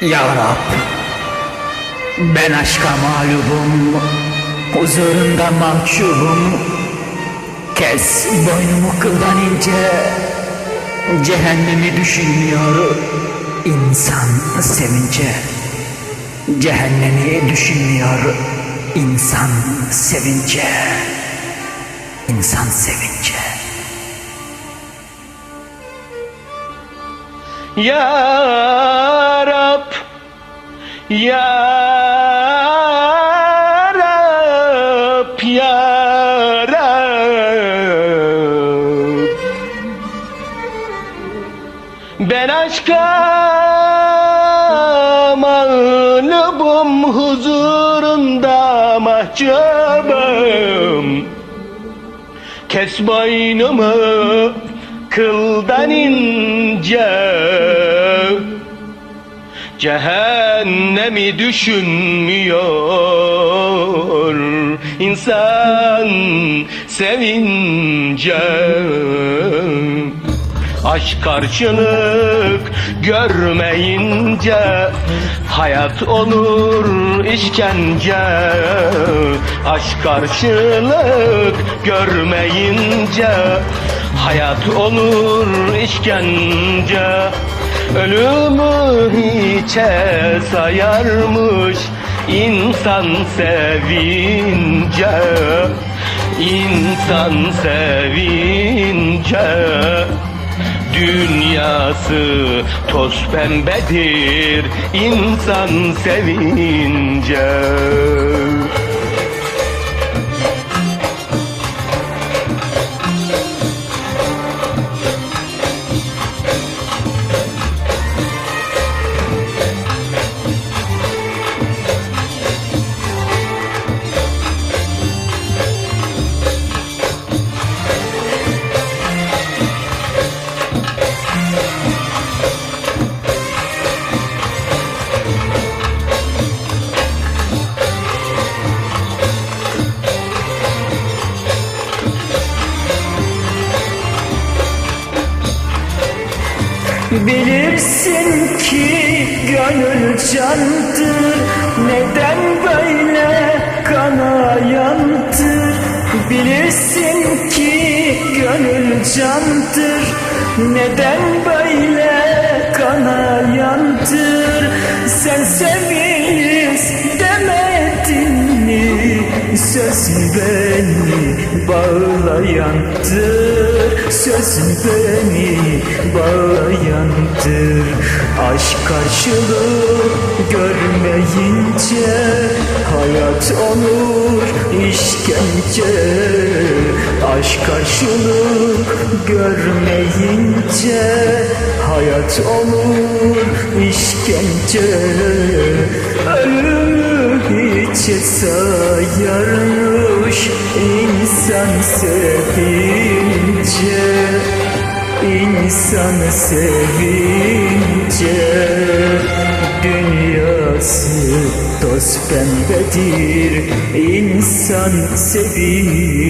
Ya Rab, ben aşka mağlubum, huzurunda mahcubum. Kes boynumu kıldan ince, cehennemi düşünmüyor insan sevince. Cehennemi düşünmüyor insan sevince. İnsan sevince. Ya Ya Rab Ya Rab Ben aşka mağlubum huzurunda mahcubum. Kes boynumu kıldan ince Cehennemi düşünmüyor. İnsan sevince Aşk karşılık görmeyince Hayat olur işkence. Aşk karşılık görmeyince Hayat olur işkence Ölümü hiçe sayarmış insan sevince İnsan sevince. Dünyası toz pembedir insan sevince Bilirsin ki gönül candır. Neden böyle kanayandır Bilirsin ki gönül candır. Neden böyle kanayandır Sen seviniz beni bağlayandır Söz beni bağlayandır Aşk karşılığı görmeyince Hayat olur işkence. Aşk karşılık görmeyince Hayat olur işkence. Ölümü hiçe sayarmış insan sevince İnsan sevince Dünyası toz pembedir insan sevince